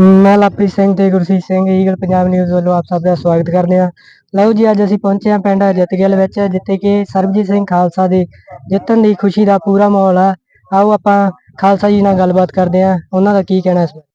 ਮੈਂ ਲਵਪ੍ਰੀਤ ਸਿੰਘ ਤੇ Gurseet Singh eagle Punjab news ਵੱਲੋਂ ਆਪ ਸਭ ਦਾ ਸਵਾਗਤ ਕਰਦੇ ਹਾਂ। ਲਓ ਜੀ, ਅੱਜ ਅਸੀਂ ਪਹੁੰਚੇ ਹਾਂ ਪਿੰਡ ਜਤਗਿੱਲ ਵਿੱਚ, ਜਿੱਥੇ ਕਿ ਸਰਬਜੀਤ ਸਿੰਘ ਖਾਲਸਾ ਦੇ ਜਿੱਤਣ ਦੀ ਖੁਸ਼ੀ ਦਾ ਪੂਰਾ ਮਾਹੌਲ ਆ। ਆਓ ਆਪਾਂ ਖਾਲਸਾ ਜੀ ਨਾਲ ਗੱਲਬਾਤ ਕਰਦੇ ਹਾਂ। ਉਹਨਾਂ ਦਾ ਕੀ ਕਹਿਣਾ ਇਸ ਬਾਰੇ?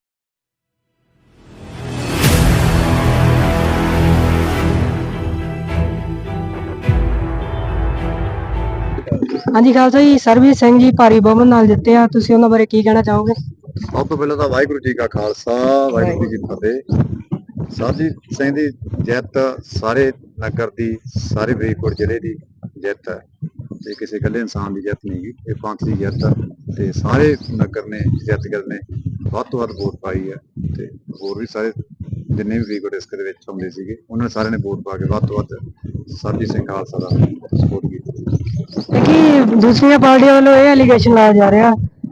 ਹਾਂਜੀ, ਖਾਲਸਾ ਜੀ, ਸਰਬਜੀਤ ਸਿੰਘ ਜੀ ਭਾਰੀ ਬਹੁਮਤ ਨਾਲ ਜਿੱਤੇ ਆ। ਤੁਸੀਂ ਉਹਨਾਂ ਬਾਰੇ ਕੀ ਕਹਿਣਾ ਚਾਹੋਗੇ? ਸਭ ਤੋਂ ਪਹਿਲਾਂ ਤਾਂ ਵਾਹਿਗੁਰੂ ਜੀ ਕਾ ਖਾਲਸਾ, ਵਾਹਿਗੁਰੂ ਜੀ ਕੀ ਫਤਿਹ। ਸਾਜੀ ਸਿੰਘ ਦੀ ਜਿੱਤ ਸਾਰੇ ਨਗਰ ਦੀ, ਸਾਰੇ ਫਰੀਦਕੋਟ ਜ਼ਿਲ੍ਹੇ ਦੀ ਜਿੱਤ ਹੈ। ਤੇ ਕਿਸੇ ਇਕੱਲੇ ਇਨਸਾਨ ਦੀ ਜਿੱਤ ਨਹੀਂ ਇਹ ਪੰਥ ਦੀ ਜਿੱਤ ਹੈ ਤੇ ਸਾਰੇ ਨਗਰ ਨੇ ਜਿੱਤ ਗਏ ਨੇ ਵੱਧ ਤੋਂ ਵੱਧ ਵੋਟ ਪਾਈ ਹੈ ਤੇ ਹੋਰ ਵੀ ਸਾਰੇ ਜਿੰਨੇ ਵੀ ਫਰੀਦਕੋਟ ਡਿਸਕ ਦੇ ਵਿੱਚ ਆਉਂਦੇ ਸੀਗੇ, ਉਹਨਾਂ ਨੇ ਸਾਰਿਆਂ ਨੇ ਵੋਟ ਪਾ ਕੇ ਵੱਧ ਤੋਂ ਵੱਧ ਸਰਜੀਤ ਸਿੰਘ ਖਾਲਸਾ ਦਾ ਸਪੋਰਟ ਕੀਤੀ। ਕਿ ਦੂਸਰੀਆਂ ਪਾਰਟੀਆਂ ਵੱਲੋਂ ਇਹ ਐਲੀਗੇਸ਼ਨ ਲਾਇਆ ਜਾ ਰਿਹਾ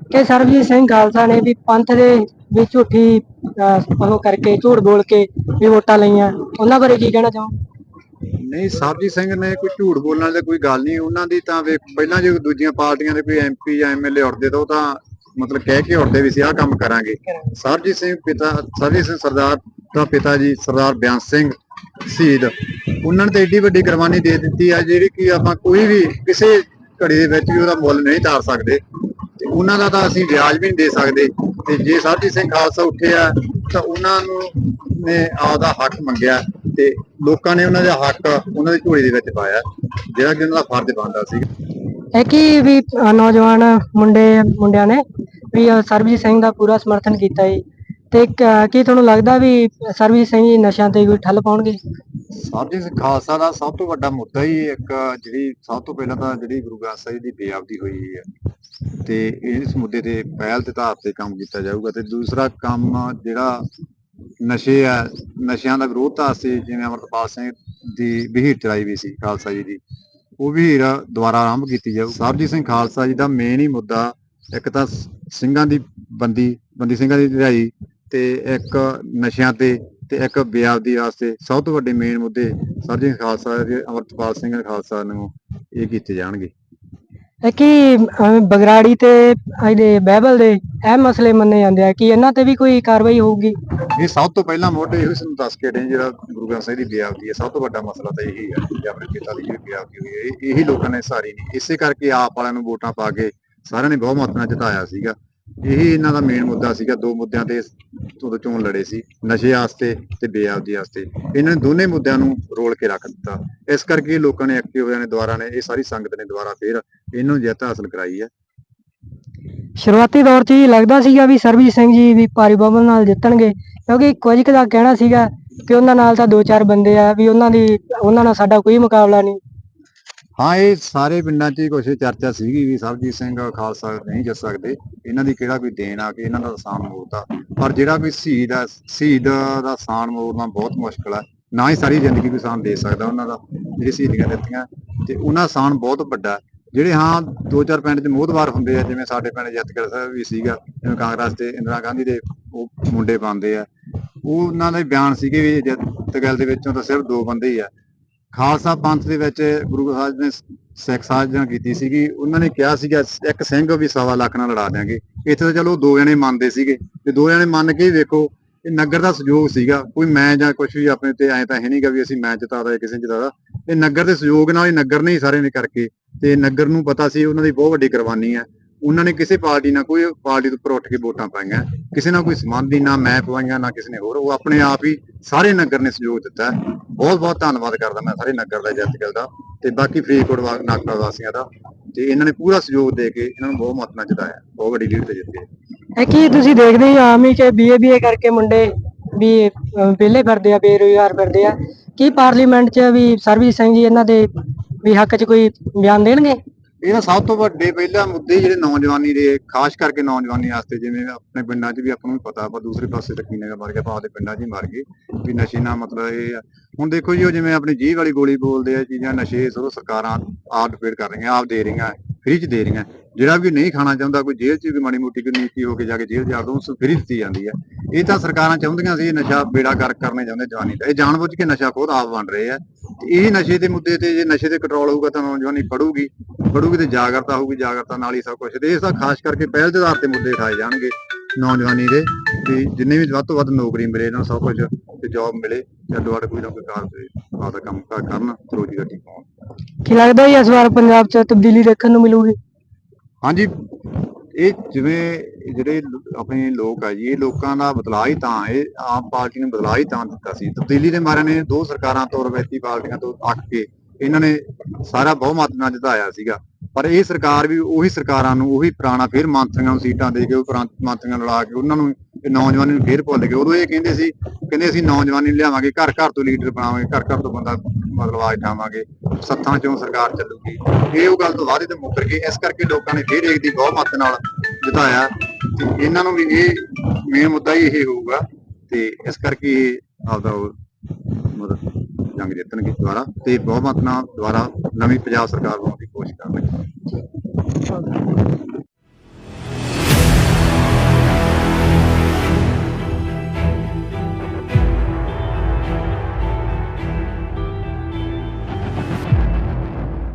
ਕਿ ਸਰਬਜੀਤ ਸਿੰਘ ਖਾਲਸਾ ਨੇ ਵੀ ਪੰਥ ਦੇ ਵਿੱਚ ਝੂਠੀ ਉਹ ਕਰਕੇ ਝੂਠ ਬੋਲ ਕੇ ਵੀ ਵੋਟਾਂ ਲਈਆਂ। ਉਹਨਾਂ ਬਾਰੇ ਕੀ ਕਹਿਣਾ ਚਾਹੋ ਨਹੀਂ, ਸਰਬਜੀਤ ਸਿੰਘ ਨੇ ਕੋਈ ਝੂਠ ਬੋਲਣ ਵਾਲੀ ਕੋਈ ਗੱਲ ਨਹੀਂ। ਉਹਨਾਂ ਦੀ ਤਾਂ ਪਹਿਲਾਂ ਜੇ ਦੂਜੀਆਂ ਪਾਰਟੀਆਂ ਦੇ ਕੋਈ ਐਮਪੀ ਜਾਂ ਐਮਐਲਏ ਉੱਠਦੇ ਤਾਂ ਉਹ ਤਾਂ ਮਤਲਬ ਕਹਿ ਕੇ ਉੱਠਦੇ ਵੀ ਸੀ, ਆਹ ਕੰਮ ਕਰਾਂਗੇ। ਸਰਬਜੀਤ ਸਿੰਘ ਪਿਤਾ, ਸਰਬਜੀਤ ਸਿੰਘ ਸਰਦਾਰ ਦਾ ਪਿਤਾ ਜੀ, ਸਰਦਾਰ ਬਿਆਨ ਸਿੰਘ ਸ਼ਹੀਦ, ਉਹਨਾਂ ਨੇ ਤਾਂ ਏਡੀ ਵੱਡੀ ਕੁਰਬਾਨੀ ਦੇ ਦਿੱਤੀ ਆ, ਜਿਹੜੀ ਕਿ ਆਪਾਂ ਕੋਈ ਵੀ ਕਿਸੇ ਘੜੀ ਦੇ ਵਿੱਚ ਵੀ ਉਹਦਾ ਮੁੱਲ ਨਹੀਂ ਤਾਰ ਸਕਦੇ। ਉਹਨਾਂ ਦਾ ਤਾਂ ਅਸੀਂ ਵਿਆਜ ਵੀ ਨਹੀਂ ਦੇ ਸਕਦੇ। ਤੇ ਜੇ ਸਰਬਜੀਤ ਸਿੰਘ ਖਾਲਸਾ ਉੱਠੇ ਆ ਤਾਂ ਉਹਨਾਂ ਨੂੰ ਨੇ ਆਪਦਾ ਹੱਕ ਮੰਗਿਆ। ਤੇ ਲੋਕਾਂ ਨੇ ਉਹਨਾਂ ਦਾ ਹੱਕ ਉਹਨਾਂ ਦੀ ਝੋਲੀ ਦੇ ਵਿੱਚ ਪਾਇਆ ਜਿਹੜਾ ਕਿ ਉਹਨਾਂ ਦਾ ਫਰਜ਼ ਬਣਦਾ ਸੀ। ਹੈ ਕਿ ਵੀ ਨੌਜਵਾਨ ਮੁੰਡੇ ਮੁੰਡਿਆਂ ਨੇ ਵੀ ਸਰਬਜੀਤ ਸਿੰਘ ਦਾ ਪੂਰਾ ਸਮਰਥਨ ਕੀਤਾ ਜੀ। ਤੇ ਕ- ਤੁਹਾਨੂੰ ਲੱਗਦਾ ਵੀ ਸਰਬਜੀਤ ਸਿੰਘ ਜੀ ਨਸ਼ਿਆਂ ਤੇ ਕੋਈ ਠੱਲ ਪਾਉਣਗੇ? ਸਰਬਜੀਤ ਸਿੰਘ ਖਾਲਸਾ ਦਾ ਸਭ ਤੋਂ ਵੱਡਾ ਮੁੱਦਾ ਹੀ ਇੱਕ ਜਿਹੜੀ ਸਭ ਤੋਂ ਪਹਿਲਾਂ ਤਾਂ ਜਿਹੜੀ ਗੁਰੂ ਗ੍ਰੰਥ ਸਾਹਿਬ ਦੀ ਬੇਅਬਦੀ ਹੋਈ ਹੈ। ਤੇ ਇਸ ਮੁੱਦੇ ਤੇ ਪਹਿਲ ਦੇ ਧਾਰ ਤੇ ਕੰਮ ਕੀਤਾ ਜਾਊਗਾ ਤੇ ਦੂਸਰਾ ਕੰਮ ਜਿਹੜਾ ਨਸ਼ੇ ਆ, ਨਸ਼ਿਆਂ ਦਾ ਵਿਰੋਧ ਵਾਸਤੇ ਜਿਵੇਂ ਅਮਰਤਪਾਲ ਸਿੰਘ ਦੀ ਵਹੀਰ ਚਲਾਈ ਵੀ ਸੀ ਖਾਲਸਾ ਜੀ ਦੀ, ਉਹ ਵਹੀਰ ਦੁਆਰਾ ਆਰੰਭ ਕੀਤੀ ਜਾਊ। ਸਾਹਿਬਜੀਤ ਸਿੰਘ ਖਾਲਸਾ ਜੀ ਦਾ ਮੇਨ ਹੀ ਮੁੱਦਾ ਇੱਕ ਤਾਂ ਸਿੰਘਾਂ ਦੀ ਬੰਦੀ ਬੰਦੀ ਸਿੰਘਾਂ ਦੀ ਰਿਹਾਈ ਤੇ ਇੱਕ ਨਸ਼ਿਆਂ ਤੇ ਤੇ ਇੱਕ ਬੇਅਬਦੀ ਵਾਸਤੇ ਸਭ ਤੋਂ ਵੱਡੇ ਮੇਨ ਮੁੱਦੇ ਸਰਜੀਤ ਸਿੰਘ ਖਾਲਸਾ ਦੇ, ਅਮਰਤਪਾਲ ਸਿੰਘ ਖਾਲਸਾ ਨੂੰ ਇਹ ਕੀਤੇ ਜਾਣਗੇ। ਹੈ ਕਿ ਅਹ, ਬਗਰਾੜੀ ਤੇ ਇਹਦੇ ਬਾਈਬਲ ਦੇ ਇਹ ਮਸਲੇ ਮੰਨੇ ਜਾਂਦੇ ਆ ਕਿ ਇਹਨਾਂ ਤੇ ਵੀ ਕੋਈ ਕਾਰਵਾਈ ਹੋਊਗੀ? ਇਹ ਸਭ ਤੋਂ ਪਹਿਲਾਂ ਮੋਢੇ ਇਹੋ ਸਾਨੂੰ ਦੱਸ ਕੇ ਹਟੇ ਜਿਹੜਾ ਗੁਰੂ ਗ੍ਰੰਥ ਸਾਹਿਬ ਦੀ ਬੇਅਦਬੀ ਹੈ ਸਭ ਤੋਂ ਵੱਡਾ ਮਸਲਾ ਤਾਂ ਇਹੀ ਹੈ ਕਿ ਆਪਣੇ ਪਿਤਾ ਦੀ ਜਿਹੜੀ ਬੇਅਬਦੀ ਹੋਈ ਹੈ ਇਹ- ਇਹੀ ਲੋਕਾਂ ਨੇ ਸਾਰੀ ਨਹੀਂ ਇਸੇ ਕਰਕੇ ਆਪ ਵਾਲਿਆਂ ਨੂੰ ਵੋਟਾਂ ਪਾ ਕੇ ਸਾਰਿਆਂ ਨੇ ਬਹੁਮਤ ਨਾਲ ਜਿਤਾਇਆ ਸੀਗਾ। ਇਹੀ ਇਹਨਾਂ ਦਾ ਮੇਨ ਮੁੱਦਾ ਸੀਗਾ, ਦੋ ਮੁੱਦਿਆਂ ਤੇ ਉਦੋਂ ਚੋਣ ਲੜੇ ਸੀ, ਨਸ਼ੇ ਵਾਸਤੇ ਤੇ ਬੇਅਬਦੀ ਵਾਸਤੇ। ਇਹਨਾਂ ਨੇ ਦੋਨੇ ਮੁੱਦਿਆਂ ਨੂੰ ਰੋਲ ਕੇ ਰੱਖ ਦਿੱਤਾ। ਇਸ ਕਰਕੇ ਲੋਕਾਂ ਨੇ, ਐਕਟਿਵ ਹੋਇਆ ਨੇ, ਦੁਆਰਾ ਨੇ, ਇਹ ਸਾਰੀ ਸੰਗਤ ਨੇ ਦੁਆਰਾ ਫੇਰ ਇਹਨਾਂ ਜਿੱਤ ਹਾਸਲ ਕਰਾਈ ਹੈ। ਸ਼ੁਰੂਆਤੀ ਦੌਰ 'ਚ ਹੀ ਲੱਗਦਾ ਸੀਗਾ ਵੀ ਸਰਬਜੀਤ ਸਿੰਘ ਜੀ ਵੀ ਭਾਰੀ ਬਹੁਮਤ ਨਾਲ ਜਿੱਤਣਗੇ, ਕਿਉਂਕਿ ਕੁਝ ਕੁ ਦਾ ਕਹਿਣਾ ਸੀਗਾ ਕਿ ਉਹਨਾਂ ਨਾਲ ਤਾਂ ਦੋ ਚਾਰ ਬੰਦੇ ਆ, ਵੀ ਉਹਨਾਂ ਦੀ, ਉਹਨਾਂ ਨਾਲ ਸਾਡਾ ਕੋਈ ਮੁਕਾਬਲਾ ਨਹੀਂ। ਹਾਂ, ਇਹ ਸਾਰੇ ਪਿੰਡਾਂ 'ਚ ਹੀ ਕੁਛ ਚਰਚਾ ਸੀਗੀ ਵੀ ਸਰਬਜੀਤ ਸਿੰਘ ਖਾਲਸਾ ਨਹੀਂ ਜਿੱਤ ਸਕਦੇ। ਇਹਨਾਂ ਦੀ ਕਿਹੜਾ ਕੋਈ ਦੇਣ ਆ ਕਿ ਇਹਨਾਂ ਦਾ ਸਾਨ ਮੋੜਦਾ ਪਰ ਜਿਹੜਾ ਕੋਈ ਸ਼ਹੀਦ ਆ, ਸ਼ਹੀਦ ਦਾ ਸਾਨ ਮੋੜਨਾ ਬਹੁਤ ਮੁਸ਼ਕਲ ਆ। ਨਾ ਹੀ ਸਾਰੀ ਜ਼ਿੰਦਗੀ ਕੋਈ ਸਾਨ ਦੇ ਸਕਦਾ ਉਹਨਾਂ ਦਾ, ਜਿਹੜੇ ਸ਼ਹੀਦੀਆਂ ਦਿੱਤੀਆਂ। ਤੇ ਉਹਨਾਂ ਦਾ ਸਾਨ ਬਹੁਤ ਵੱਡਾ। ਜਿਹੜੇ ਹਾਂ ਦੋ ਚਾਰ ਪਿੰਡ 'ਚ ਮੋਹਦਵਾਰ ਹੁੰਦੇ ਆ, ਜਿਵੇਂ ਸਾਡੇ ਪਿੰਡ ਜੱਤਗੜ ਸਾਹਿਬ ਵੀ ਸੀਗਾ, ਜਿਵੇਂ ਕਾਂਗਰਸ ਤੇ ਇੰਦਰਾ ਗਾਂਧੀ ਦੇ ਉਹ ਮੁੰਡੇ ਪਾਉਂਦੇ ਆ। ਉਹ ਉਹਨਾਂ ਦੇ ਬਿਆਨ ਸੀਗੇ ਵੀ ਜੱਤਗੜ ਦੇ ਵਿੱਚੋਂ ਤਾਂ ਸਿਰਫ ਦੋ ਬੰਦੇ ਹੀ ਆ। ਖਾਲਸਾ ਪੰਥ ਦੇ ਵਿੱਚ ਗੁਰੂ ਸਾਹਿਬ ਨੇ ਸਿੱਖ ਸਾਜਣਾ ਕੀਤੀ ਸੀਗੀ। ਉਹਨਾਂ ਨੇ ਕਿਹਾ ਸੀਗਾ, ਇੱਕ ਸਿੰਘ ਵੀ ਸਵਾ ਲੱਖ ਨਾਲ ਲੜਾ ਦਿਆਂਗੇ। ਇੱਥੇ ਤਾਂ ਚਲੋ ਦੋ ਜਣੇ ਮੰਨਦੇ ਸੀਗੇ। ਤੇ ਦੋ ਜਣੇ ਮੰਨ ਕੇ ਵੇਖੋ, ਇਹ ਨਗਰ ਦਾ ਸਹਿਯੋਗ ਸੀਗਾ। ਕੋਈ ਮੈਂ ਜਾਂ ਕੁਝ ਵੀ ਆਪਣੇ ਤੇ ਐ ਤਾਂ ਹੈ ਨਹੀਂਗਾ ਵੀ ਅਸੀਂ ਮੈਂ ਜਿਤਾਦਾ ਜਾਂ ਕਿਸੇ ਨੇ ਜਿਤਾਦਾ। ਇਹ ਨਗਰ ਦੇ ਸਹਿਯੋਗ ਨਾਲ ਹੀ ਨਗਰ ਨੇ ਹੀ ਸਾਰੇ ਨੇ ਕਰਕੇ। ਤੇ ਨਗਰ ਨੂੰ ਪਤਾ ਸੀ, ਉਹਨਾਂ ਦੀ ਬਹੁਤ ਵੱਡੀ ਕੁਰਬਾਨੀ ਹੈ। ਉਹਨਾਂ ਨੇ ਕਿਸੇ ਪਾਰਟੀ ਨਾਲ ਕੋਈ ਪਾਰਟੀ ਤੋਂ ਉੱਪਰ ਉੱਠ ਕੇ ਵੋਟਾਂ ਪਾਈਆਂ, ਕਿਸੇ ਨਾਲ ਕੋਈ ਸੰਬੰਧ ਨਹੀਂ ਨਾ ਮੈਂ ਪਵਾਈਆਂ, ਨਾ ਕਿਸੇ ਨੇ ਹੋਰ, ਉਹ ਆਪਣੇ ਆਪ ਹੀ ਸਾਰੇ ਨਗਰ ਨੇ ਸਹਿਯੋਗ ਦਿੱਤਾ। ਬਹੁਤ ਬਹੁਤ ਧੰਨਵਾਦ ਕਰਦਾ ਮੈਂ ਸਾਰੇ ਨਗਰ ਦਾ ਜੱਤ ਗਿਲ ਦਾ ਤੇ ਬਾਕੀ ਫਰੀਦਕੋਟ ਵਾ- ਵਾਸੀਆਂ ਦਾ ਤੇ ਇਹਨਾਂ ਨੇ ਪੂਰਾ ਸਹਿਯੋਗ ਦੇ ਕੇ ਇਹਨਾਂ ਨੂੰ ਬਹੁਤ ਮਤ ਨਾਲ ਜਿਤਾਇਆ, ਬਹੁਤ ਵੱਡੀ ਲੀਡ ਤੇ ਜਿੱਤੇ। ਹੈ ਕਿ ਤੁਸੀਂ ਦੇਖਦੇ ਹੀ ਆਮ ਹੀ ਕਿ ਬੀਏ ਬੀਏ ਕਰਕੇ ਮੁੰਡੇ ਵੀ ਵਿਹਲੇ ਫਿਰਦੇ ਆ, ਬੇਰੁਜ਼ਗਾਰ ਫਿਰਦੇ ਆ? ਕੀ ਪਾਰਲੀਮੈਂਟ 'ਚ ਵੀ ਸਰਬਜੀਤ ਸਿੰਘ ਜੀ ਇਹਨਾਂ ਦੇ ਵੀ ਹੱਕ 'ਚ ਕੋਈ ਬਿਆਨ ਦੇਣਗੇ? ਇਹਨਾਂ ਸਭ ਤੋਂ ਵੱਡੇ ਪਹਿਲਾ ਮੁੱਦੇ ਜਿਹੜੇ ਨੌਜਵਾਨੀ ਦੇ, ਖਾਸ ਕਰਕੇ ਨੌਜਵਾਨੀ ਵਾਸਤੇ, ਜਿਵੇਂ ਆਪਣੇ ਪਿੰਡਾਂ 'ਚ ਵੀ ਆਪਾਂ ਨੂੰ ਪਤਾ ਪਰ ਦੂਸਰੇ ਪਾਸੇ ਤਾਂ ਕੀ ਮਰ ਗਿਆ ਆਪਾਂ ਆਪਦੇ ਪਿੰਡਾਂ 'ਚ ਹੀ ਮਰ ਗਏ, ਵੀ ਨਸ਼ੇ ਨਾਲ ਮਤਲਬ ਇਹ ਆ। ਹੁਣ ਦੇਖੋ ਜੀ, ਉਹ ਜਿਵੇਂ ਆਪਣੀ ਜੀਭ ਵਾਲੀ ਗੋਲੀ ਬੋਲਦੇ ਆ ਚੀਜ਼ਾਂ ਨਸ਼ੇ ਸੋ ਸਰਕਾਰਾਂ ਆਪ ਡਿਪੇਟ ਕਰ ਰਹੀਆਂ, ਆਪ ਦੇ ਰਹੀਆਂ ਫ੍ਰੀ 'ਚ ਦੇ ਰਹੀਆਂ। ਜਿਹੜਾ ਵੀ ਨਹੀਂ ਖਾਣਾ ਚਾਹੁੰਦਾ, ਕੋਈ ਜੇਲ੍ਹ 'ਚ ਵੀ ਮਾੜੀ ਮੋਟੀ ਕੋਈ ਨੀਤੀ ਹੋ ਕੇ ਜਾ ਕੇ ਜੇਲ੍ਹ ਜਾ ਦੋ ਉਸ ਫ੍ਰੀ ਦਿੱਤੀ ਜਾਂਦੀ ਹੈ ਇਹ ਤਾਂ ਸਰਕਾਰਾਂ ਚਾਹੁੰਦੀਆਂ ਸੀ ਨਸ਼ਾ ਬੇੜਾ ਕਰ ਕਰਨੇ ਚਾਹੁੰਦੇ ਜਵਾਨੀ ਦਾ। ਇਹ ਜਾਣਬੁੱਝ ਕੇ ਨਸ਼ਾ ਖੋਦ ਆਪ ਬਣ ਰਹੇ ਆ। ਇਹ ਨਸ਼ੇ ਦੇ ਮੁੱਦੇ ਤੇ ਜੇ ਨਸ਼ੇ ਤੇ ਕੰਟਰੋਲ ਹੋਊਗਾ ਤਾਂ ਨੌਜਵਾਨੀ ਪੜੂਗੀ ਪੜੂਗੀ ਤੇ ਜਾਗਰਤਾ ਹੋਊਗੀ ਜਾਗਰਤਾ ਨਾਲ ਹੀ ਸਭ ਕੁਝ ਤੇ ਸਭ ਖਾਸ ਕਰਕੇ ਪਹਿਲ ਦੇ ਆਧਾਰ ਤੇ ਮੁੱਦੇ ਉਠਾਏ ਜਾਣਗੇ ਨੌਜਵਾਨੀ ਦੇ ਵੀ ਜਿੰਨੇ ਵੀ ਵੱਧ ਤੋਂ ਵੱਧ ਨੌਕਰੀ ਮਿਲੇ ਇਹਨਾਂ ਨੂੰ ਸਭ ਕੁਝ ਤੇ ਜੌਬ ਮਿਲੇ ਅੱਡੋ ਅੱਡ ਕੋਈ ਨਾ ਕੋਈ ਕਾਰ ਤੇ ਆਪਦਾ ਕੰਮ ਕਾਰ ਕਰਨ ਰੋਜੀ ਰੋਟੀ ਪਾਉਣ ਕੀ ਲੱਗਦਾ ਜੀ ਇਸ ਵਾਰ ਪੰਜਾਬ 'ਚ ਤਬਦੀਲੀ ਦੇਖਣ ਨੂੰ ਮਿਲੂਗੀ? ਹਾਂਜੀ ਇਹ ਜਿਵੇਂ ਜਿਹੜੇ ਆਪਣੇ ਲੋਕ ਆ ਜੀ, ਇਹ ਲੋਕਾਂ ਦਾ ਬਦਲਾਅ ਹੀ ਤਾਂ, ਇਹ ਆਮ ਪਾਰਟੀ ਨੇ ਬਦਲਾਅ ਹੀ ਤਾਂ ਦਿੱਤਾ ਸੀ। ਤਬਦੀਲੀ ਦੇ ਮਾਰਿਆਂ ਨੇ ਦੋ ਸਰਕਾਰਾਂ ਤੋਂ, ਰਵਾਇਤੀ ਪਾਰਟੀਆਂ ਤੋਂ ਅੱਕ ਕੇ ਇਹਨਾਂ ਨੇ ਸਾਰਾ ਬਹੁਮਤ ਨਾਲ ਜਿਤਾਇਆ ਸੀਗਾ। ਪਰ ਇਹ ਸਰਕਾਰ ਵੀ ਉਹੀ ਸਰਕਾਰਾਂ ਨੂੰ, ਉਹੀ ਪੁਰਾਣਾ ਫਿਰ ਮੰਤਰੀਆਂ ਨੂੰ ਸੀਟਾਂ ਦੇ ਕੇ, ਉਹ ਮੰਤਰੀਆਂ ਨੂੰ ਲਾ ਕੇ, ਉਹਨਾਂ ਨੂੰ ਇਹ ਨੌਜਵਾਨੀ ਨੂੰ ਫੇਰ ਭੁੱਲ ਗਏ। ਉਦੋਂ ਇਹ ਕਹਿੰਦੇ ਸੀ, ਕਹਿੰਦੇ ਅਸੀਂ ਨੌਜਵਾਨੀ ਲਿਆਵਾਂਗੇ ਘਰ ਘਰ ਤੋਂ ਲੀਡਰ ਬਣਾਵਾਂਗੇ ਘਰ ਘਰ ਤੋਂ ਬੰਦਾ ਮਤਲਬ ਆਜ ਠਾਵਾਂਗੇ ਸੱਥਾਂ ਚੋਂ ਸਰਕਾਰ ਚੱਲੂਗੀ। ਇਹ ਉਹ ਗੱਲ ਤੋਂ ਵਾਅਦੇ ਤੇ ਮੁੱਕਰ ਗਏ। ਇਸ ਕਰਕੇ ਲੋਕਾਂ ਨੇ ਫੇਰ ਇੱਕ ਦੀ ਬਹੁਮਤ ਨਾਲ ਜਿਤਾਇਆ ਤੇ ਇਹਨਾਂ ਨੂੰ ਵੀ ਇਹ ਮੇਨ ਮੁੱਦਾ ਹੀ ਇਹ ਹੋਊਗਾ। ਤੇ ਇਸ ਕਰਕੇ ਇਹ ਆਪਦਾ ਉਹ ਮਤਲਬ ਜੰਗ ਜਿੱਤਣਗੇ ਦੁਬਾਰਾ। ਤੇ ਬਹੁਮਤ ਨਾਲ ਦੁਬਾਰਾ ਨਵੀਂ ਪੰਜਾਬ ਸਰਕਾਰ ਬਣਾਉਣ ਦੀ ਕੋਸ਼ਿਸ਼ ਕਰਨਗੇ